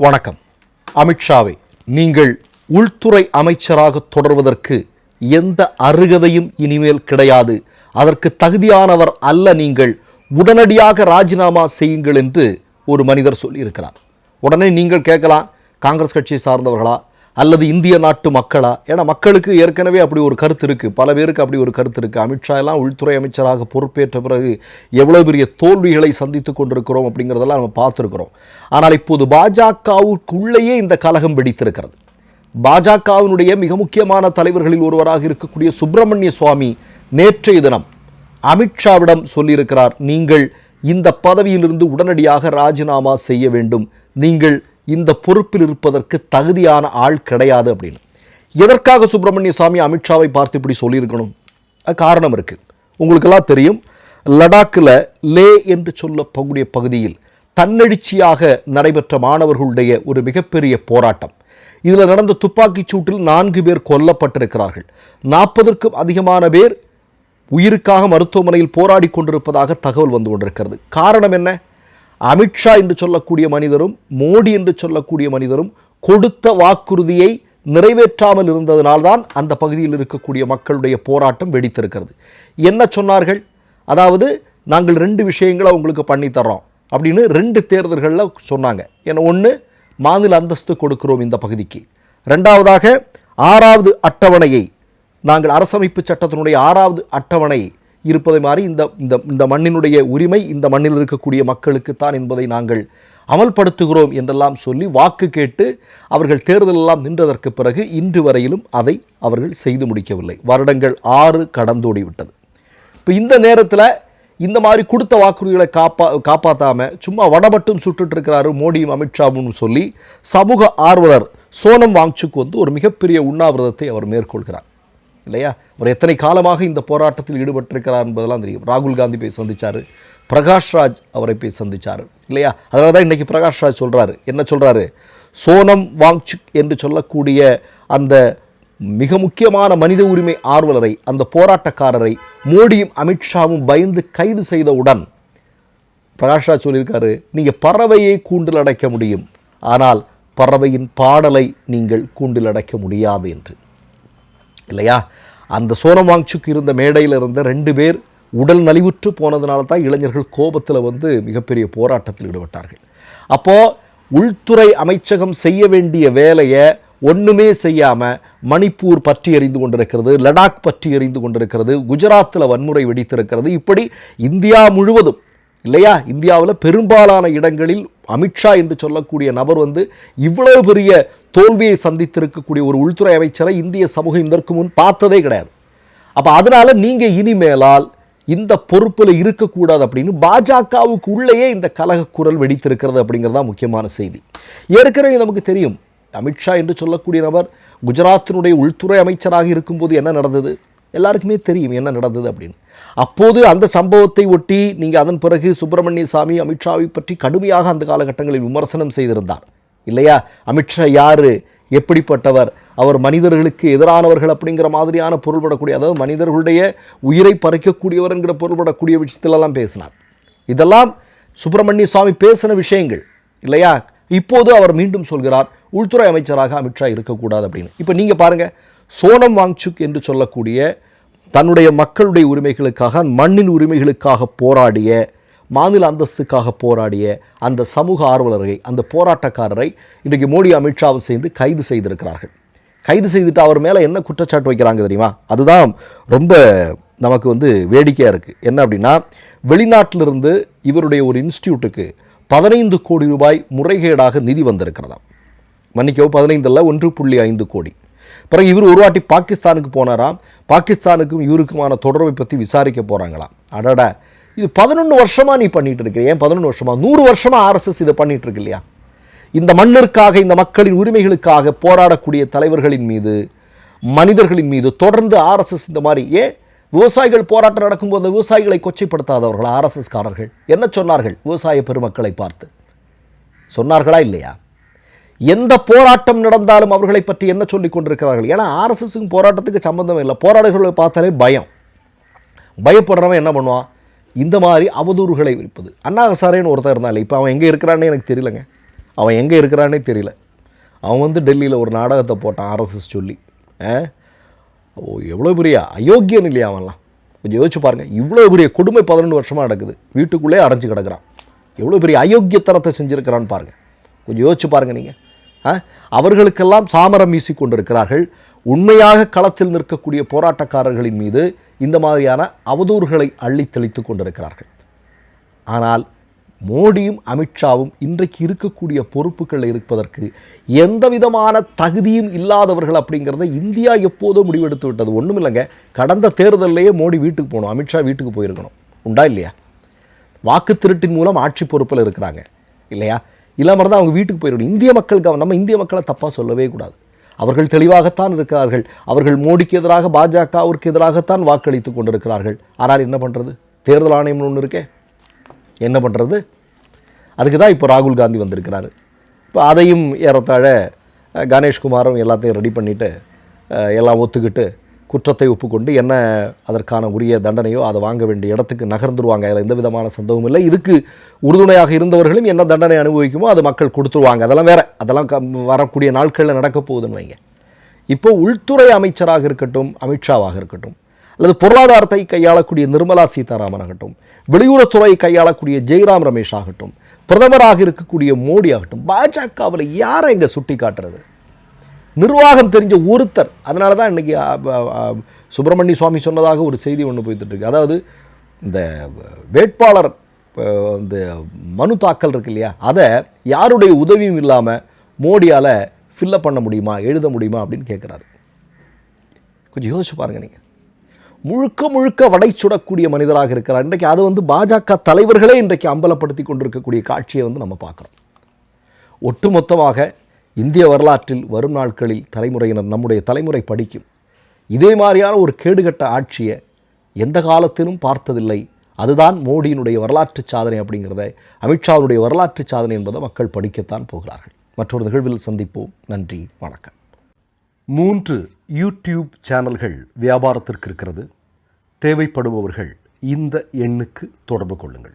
வணக்கம். அமித்ஷாவை நீங்கள் உள்துறை அமைச்சராக தொடர்வதற்கு எந்த அருகதையும் இனிமேல் கிடையாது. அதற்கு தகுதியானவர் அல்ல நீங்கள். உடனடியாக ராஜினாமா செய்யுங்கள் என்று ஒரு மனிதர் சொல்லியிருக்கிறார். உடனே நீங்கள் கேட்கலாம் காங்கிரஸ் கட்சியை சார்ந்தவர்களா? அல்லது இந்திய நாட்டு மக்களா? ஏன்னா மக்களுக்கு ஏற்கனவே அப்படி ஒரு கருத்து இருக்குது பல பேருக்கு அப்படி ஒரு கருத்து இருக்குது அமித்ஷா எல்லாம் உள்துறை அமைச்சராக பொறுப்பேற்ற பிறகு எவ்வளோ பெரிய தோல்விகளை சந்தித்து கொண்டிருக்கிறோம் அப்படிங்கிறதெல்லாம் நம்ம பார்த்துருக்குறோம். ஆனால் இப்போது பாஜகவுக்குள்ளேயே இந்த கலகம் வெடித்திருக்கிறது. பாஜகவினுடைய மிக முக்கியமான தலைவர்களில் ஒருவராக இருக்கக்கூடிய சுப்பிரமணிய சுவாமி நேற்றைய தினம் அமித்ஷாவிடம் சொல்லியிருக்கிறார் நீங்கள் இந்த பதவியிலிருந்து உடனடியாக ராஜினாமா செய்ய வேண்டும். நீங்கள் இந்த பொறுப்பில் இருப்பதற்கு தகுதியான ஆள் கிடையாது அப்படின்னு. எதற்காக சுப்பிரமணிய சாமி அமித்ஷாவை பார்த்து இப்படி சொல்லியிருக்கணும்? காரணம் இருக்கு. உங்களுக்கெல்லாம் தெரியும் லடாக்கில் லே என்று சொல்லக்கூடிய பகுதியில் தன்னெழுச்சியாக நடைபெற்ற மாணவர்களுடைய ஒரு மிகப்பெரிய போராட்டம். இதில் நடந்த துப்பாக்கிச் சூட்டில் நான்கு பேர் கொல்லப்பட்டிருக்கிறார்கள். நாற்பதற்கும் அதிகமான பேர் உயிருக்காக மருத்துவமனையில் போராடி கொண்டிருப்பதாக தகவல் வந்து கொண்டிருக்கிறது. காரணம் என்ன? அமித்ஷா என்று சொல்லக்கூடிய மனிதரும் மோடி என்று சொல்லக்கூடிய மனிதரும் கொடுத்த வாக்குறுதியை நிறைவேற்றாமல் இருந்ததனால்தான் அந்த பகுதியில் இருக்கக்கூடிய மக்களுடைய போராட்டம் வெடித்திருக்கிறது. என்ன சொன்னார்கள்? அதாவது நாங்கள் ரெண்டு விஷயங்களை உங்களுக்கு பண்ணித்தர்றோம் அப்படின்னு ரெண்டு தேர்தல்களில் சொன்னாங்க. ஏன்னா ஒன்று மாநில அந்தஸ்து கொடுக்கிறோம் இந்த பகுதிக்கு ரெண்டாவதாக ஆறாவது அட்டவணையை நாங்கள் அரசமைப்பு சட்டத்தினுடைய ஆறாவது அட்டவணை இருப்பதை மாதிரி இந்த இந்த இந்த மண்ணினுடைய உரிமை இந்த மண்ணில் இருக்கக்கூடிய மக்களுக்குத்தான் என்பதை நாங்கள் அமல்படுத்துகிறோம் என்றெல்லாம் சொல்லி வாக்கு கேட்டு அவர்கள் தேர்தலெல்லாம் நின்றதற்கு பிறகு இன்று வரையிலும் அதை அவர்கள் செய்து முடிக்கவில்லை. வருடங்கள் ஆறு கடந்தோடி விட்டது இப்போ இந்த நேரத்தில் இந்த மாதிரி கொடுத்த வாக்குறுதிகளை காப்பா காப்பாற்றாமல் சும்மா வடமட்டும் சுட்டுட்டு இருக்கிறாரு மோடியும் அமித்ஷாவும் சொல்லி சமூக ஆர்வலர் சோனம் வாங்சுக்கு வந்து ஒரு மிகப்பெரிய உண்ணாவிரதத்தை அவர் மேற்கொள்கிறார். இல்லையா? அவர் எத்தனை காலமாக இந்த போராட்டத்தில் ஈடுபட்டிருக்கிறார் என்பதெல்லாம் தெரியும். ராகுல் காந்தி போய் சந்தித்தார் பிரகாஷ்ராஜ் அவரை போய் சந்தித்தார் இல்லையா? அதனால தான் இன்றைக்கி பிரகாஷ்ராஜ் சொல்கிறாரு என்ன சொல்கிறாரு சோனம் வாங்சுக் என்று சொல்லக்கூடிய அந்த மிக முக்கியமான மனித உரிமை ஆர்வலரை அந்த போராட்டக்காரரை மோடியும் அமித்ஷாவும் பயந்து கைது செய்தவுடன் பிரகாஷ்ராஜ் சொல்லியிருக்காரு நீங்கள் பறவையை கூண்டில் அடைக்க முடியும். ஆனால் பறவையின் பாடலை நீங்கள் கூண்டில் அடைக்க முடியாது என்று. இல்லையா? அந்த சோனமாங்சுக்கு இருந்த மேடையில் இருந்த ரெண்டு பேர் உடல் நலிவுற்று போனதுனால தான் இளைஞர்கள் கோபத்தில் வந்து மிகப்பெரிய போராட்டத்தில் ஈடுபட்டார்கள். அப்போது உள்துறை அமைச்சகம் செய்ய வேண்டிய வேலையை ஒன்றுமே செய்யாமல் மணிப்பூர் பற்றி எறிந்து கொண்டிருக்கிறது லடாக் பற்றி எறிந்து கொண்டிருக்கிறது குஜராத்தில் வன்முறை வெடித்திருக்கிறது. இப்படி இந்தியா முழுவதும் இல்லையா? இந்தியாவில் பெரும்பாலான இடங்களில் அமித்ஷா என்று சொல்லக்கூடிய நபர் வந்து இவ்வளவு பெரிய தோல்வியை சந்தித்திருக்கக்கூடிய ஒரு உள்துறை அமைச்சரை இந்திய சமூகம் இதற்கு முன் பார்த்ததே கிடையாது. அப்போ அதனால் நீங்கள் இனிமேலால் இந்த பொறுப்பில் இருக்கக்கூடாது அப்படின்னு பாஜகவுக்கு உள்ளேயே இந்த கலக குரல் வெடித்திருக்கிறது அப்படிங்கிறது தான் முக்கியமான செய்தி. ஏற்கனவே நமக்கு தெரியும் அமித்ஷா என்று சொல்லக்கூடிய நபர் குஜராத்தினுடைய உள்துறை அமைச்சராக இருக்கும்போது என்ன நடந்தது? எல்லாருக்குமே தெரியும் என்ன நடந்தது அப்படின்னு. அப்போது அந்த சம்பவத்தை ஒட்டி நீங்கள் அதன் பிறகு சுப்பிரமணிய சாமி அமித்ஷாவை பற்றி கடுமையாக அந்த காலகட்டங்களில் விமர்சனம் செய்திருந்தார். இல்லையா? அமித்ஷா யார்? எப்படிப்பட்டவர்? அவர் மனிதர்களுக்கு எதிரானவர்கள் அப்படிங்கிற மாதிரியான பொருள்படக்கூடிய அதாவது மனிதர்களுடைய உயிரை பறிக்கக்கூடியவர் என்கிற பொருள்படக்கூடிய விஷயத்திலெல்லாம் பேசினார். இதெல்லாம் சுப்பிரமணிய சுவாமி பேசின விஷயங்கள். இல்லையா? இப்போது அவர் மீண்டும் சொல்கிறார் உள்துறை அமைச்சராக அமித்ஷா இருக்கக்கூடாது அப்படின்னு. இப்போ நீங்கள் பாருங்கள் சோனம் வாங்சுக் என்று சொல்லக்கூடிய தன்னுடைய மக்களுடைய உரிமைகளுக்காக மண்ணின் உரிமைகளுக்காக போராடிய மாநில அந்தஸ்துக்காக போராடிய அந்த சமூக ஆர்வலரை அந்த போராட்டக்காரரை இன்றைக்கு மோடி அமித்ஷாவும் சேர்ந்து கைது செய்திருக்கிறார்கள். கைது செய்துட்டு அவர் மேலே என்ன குற்றச்சாட்டு வைக்கிறாங்க தெரியுமா? அதுதான் ரொம்ப நமக்கு வந்து வேடிக்கையாக இருக்குது என்ன அப்படின்னா வெளிநாட்டிலிருந்து இவருடைய ஒரு இன்ஸ்டியூட்டுக்கு பதினைந்து கோடி ரூபாய் முறைகேடாக நிதி வந்திருக்கிறதாம். மன்னிக்கவும் பதினைந்தில் ஒன்று புள்ளி ஐந்து கோடி. பிறகு இவர் ஒரு வாட்டி பாகிஸ்தானுக்கு போனாராம் பாகிஸ்தானுக்கும் இவருக்குமான தொடர்பை பற்றி விசாரிக்க போகிறாங்களாம் அடடா. இது பதினொன்று வருஷமாக நீ பண்ணிட்டு இருக்கிற ஏன் பதினொன்று வருஷமா? நூறு வருஷமாக ஆர்எஸ்எஸ் இதை பண்ணிட்டு இருக்கு இல்லையா? இந்த மண்ணிற்காக இந்த மக்களின் உரிமைகளுக்காக போராடக்கூடிய தலைவர்களின் மீது மனிதர்களின் மீது தொடர்ந்து ஆர்எஸ்எஸ் இந்த மாதிரி ஏன் விவசாயிகள் போராட்டம் நடக்கும்போது அந்த விவசாயிகளை கொச்சைப்படுத்தாதவர்கள் ஆர்எஸ்எஸ்காரர்கள்? என்ன சொன்னார்கள் விவசாய பெருமக்களை பார்த்து? சொன்னார்களா இல்லையா? எந்த போராட்டம் நடந்தாலும் அவர்களை பற்றி என்ன சொல்லிக் கொண்டிருக்கிறார்கள்? ஏன்னா ஆர்எஸ்எஸ்க்கும் போராட்டத்துக்கு சம்மந்தம் இல்லை. போராடுகளை பார்த்தாலே பயம். பயப்படுறவன் என்ன பண்ணுவான்? இந்த மாதிரி அவதூறுகளை விரிப்பது. அண்ணா ஹசாரேன்னு ஒருத்தர் இருந்தாலே இப்போ அவன் எங்கே இருக்கிறான்னே எனக்கு தெரியலங்க. அவன் எங்கே இருக்கிறானே தெரியல. அவன் வந்து டெல்லியில் ஒரு நாடகத்தை போட்டான் ஆர்எஸ்எஸ் சொல்லி. ஆ? ஓ எவ்வளோ பெரிய அயோக்கியன் இல்லையா அவன்லாம்? கொஞ்சம் யோசிச்சு பாருங்கள் இவ்வளோ பெரிய கொடுமை பதினொன்று வருஷமாக நடக்குது. வீட்டுக்குள்ளே அடைஞ்சு கிடக்குறான். எவ்வளோ பெரிய அயோக்கியத்தனத்தை செஞ்சுருக்கிறான்னு பாருங்கள் கொஞ்சம் யோசிச்சு பாருங்கள் நீங்கள் அவர்களுக்கெல்லாம் சாமரம் வீசி கொண்டிருக்கிறார்கள் உண்மையாக களத்தில் நிற்கக்கூடிய போராட்டக்காரர்களின் மீது இந்த மாதிரியான அவதூறுகளை அள்ளி தெளித்து கொண்டிருக்கிறார்கள். ஆனால் மோடியும் அமித்ஷாவும் இன்றைக்கு இருக்கக்கூடிய பொறுப்புகள் இருப்பதற்கு எந்த விதமான தகுதியும் இல்லாதவர்கள் அப்படிங்கிறத இந்தியா எப்போதோ முடிவெடுத்து விட்டது. ஒன்றும் இல்லைங்க. கடந்த தேர்தலிலேயே மோடி வீட்டுக்கு போகணும். அமித்ஷா வீட்டுக்கு போயிருக்கணும். உண்டா இல்லையா? வாக்கு திருட்டின் மூலம் ஆட்சி பொறுப்பில் இருக்கிறாங்க. இல்லையா? இல்லாமல் தான் அவங்க வீட்டுக்கு போயிடணும் இந்திய மக்களுக்கு அவன் நம்ம இந்திய மக்களை தப்பாக சொல்லவே கூடாது. அவர்கள் தெளிவாகத்தான் இருக்கிறார்கள். அவர்கள் மோடிக்கு எதிராக பாஜகவிற்கு எதிராகத்தான் வாக்களித்து கொண்டிருக்கிறார்கள். ஆனால் என்ன பண்ணுறது தேர்தல் ஆணையம்னு ஒன்று இருக்கே. என்ன பண்ணுறது அதுக்கு தான் இப்போ ராகுல் காந்தி வந்திருக்கிறாரு. இப்போ அதையும் ஏறத்தாழ கணேஷ்குமாரும் எல்லாத்தையும் ரெடி பண்ணிவிட்டு எல்லாம் ஒத்துக்கிட்டு குற்றத்தை ஒப்புக்கொண்டு என்ன அதற்கான உரிய தண்டனையோ அதை வாங்க வேண்டிய இடத்துக்கு நகர்ந்துருவாங்க. அதில் எந்த விதமான சந்தேகமும் இல்லை. இதுக்கு உறுதுணையாக இருந்தவர்களும் என்ன தண்டனை அனுபவிக்குமோ அது மக்கள் கொடுத்துருவாங்க. அதெல்லாம் வேற. அதெல்லாம் க- வரக்கூடிய நாட்களில் நடக்க போகுதுன்னு வைங்க. இப்போ உள்துறை அமைச்சராக இருக்கட்டும் அமித்ஷாவாக இருக்கட்டும் அல்லது பொருளாதாரத்தை கையாளக்கூடிய நிர்மலா சீதாராமன் ஆகட்டும் வெளியுறவுத்துறையை கையாளக்கூடிய ஜெய்ராம் ரமேஷ் ஆகட்டும் பிரதமராக இருக்கக்கூடிய மோடி ஆகட்டும் பாஜகவில் யாரை இங்கே சுட்டி காட்டுறது நிர்வாகம் தெரிஞ்ச ஒருத்தர். அதனால தான் இன்றைக்கி சுப்பிரமணிய சுவாமி சொன்னதாக ஒரு செய்தி ஒன்று போய்கிட்டு அதாவது இந்த வேட்பாளர் இந்த மனு தாக்கல் இருக்கு இல்லையா அதை யாருடைய உதவியும் இல்லாமல் மோடியால் ஃபில்லப் பண்ண முடியுமா? எழுத முடியுமா? அப்படின்னு கேட்குறாரு கொஞ்சம் யோசிச்சு பாருங்க நீங்கள் முழுக்க முழுக்க வடை சுடக்கூடிய மனிதராக இருக்கிறார். இன்றைக்கு அது வந்து பாஜக தலைவர்களே இன்றைக்கு அம்பலப்படுத்தி கொண்டிருக்கக்கூடிய காட்சியை வந்து நம்ம பார்க்குறோம். ஒட்டுமொத்தமாக இந்திய வரலாற்றில் வரும் நாட்களில் தலைமுறையினர் நம்முடைய தலைமுறை படிக்கும். இதே மாதிரியான ஒரு கேடுகட்ட ஆட்சியை எந்த காலத்திலும் பார்த்ததில்லை. அதுதான் மோடியினுடைய வரலாற்று சாதனை அப்படிங்கிறத அமித்ஷாவுடைய வரலாற்று சாதனை என்பதை மக்கள் படிக்கத்தான் போகிறார்கள். மற்றொரு நிகழ்வில் சந்திப்போம். நன்றி வணக்கம். மூன்று யூடியூப் சேனல்கள் வியாபாரத்திற்கு இருக்கிறது. தேவைப்படுபவர்கள் இந்த எண்ணுக்கு தொடர்பு கொள்ளுங்கள்.